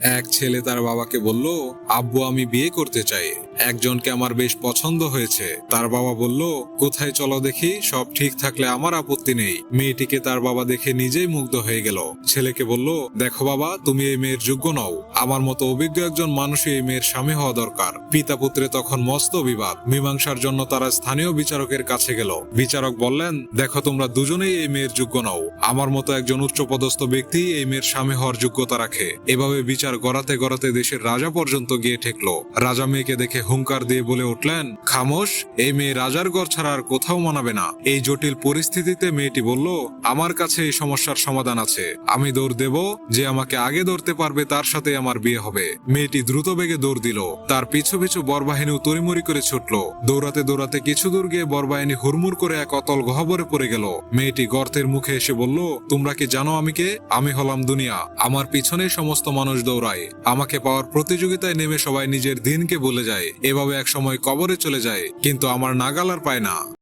এক ছেলে তার বাবাকে বলল, আব্বু, আমি বিয়ে করতে চাই। একজনকে আমার বেশ পছন্দ হয়েছে। তার বাবা বলল, কোথায় চলো দেখি, সব ঠিক থাকলে আমার আপত্তি নেই। মেয়েটিকে তার বাবা দেখে নিজেই মুগ্ধ হয়ে গেল। ছেলেকে বলল, দেখো বাবা, তুমি এই মেয়ের যোগ্য নও। আমার মতো অভিজ্ঞ একজন মানুষই এই মেয়ের স্বামী হওয়া দরকার। পিতা পুত্রে তখন মস্ত বিবাদ। মীমাংসার জন্য তারা স্থানীয় বিচারকের কাছে গেল। বিচারক বললেন, দেখো, তোমরা দুজনেই এই মেয়ের যোগ্য নও। আমার মতো একজন উচ্চপদস্থ ব্যক্তি এই মেয়ের স্বামী হওয়ার যোগ্যতা রাখে। এভাবে বিচার গড়াতে গড়াতে দেশের রাজা পর্যন্ত গিয়ে ঠেকলো। রাজা মেয়েকে দেখে হুঙ্কার দিয়ে বলে উঠলেন, খামোশ, এই মেয়ে রাজার গড় ছাড়া আর কোথাও মানাবে না। এই জটিল পরিস্থিতিতে মেয়েটি বলল, আমার কাছে এই সমস্যার সমাধান আছে। আমি দৌড় দেব, যে আমাকে আগে ধরতে পারবে তার সাথে আমার বিয়ে হবে। মেয়েটি দ্রুত বেগে দৌড় দিল। তার পিছু পিছু বরবাহিনীও তরিমরি করে ছুটল। দৌড়াতে দৌড়াতে কিছু দূর গিয়ে বরবাহিনী হুড়মুড় করে এক অতল গহ্বরে পড়ে গেল। মেয়েটি গর্তের মুখে এসে বলল, তোমরা কি জানো আমি কে? আমি হলাম দুনিয়া। আমার পিছনে সমস্ত মানুষ দৌড়ায়। আমাকে পাওয়ার প্রতিযোগিতায় নেমে সবাই নিজের দিনকে বলে যায়। এভাবে এক সময় কবরে চলে যায়। কিন্তু আমার নাগাল আর পায় না।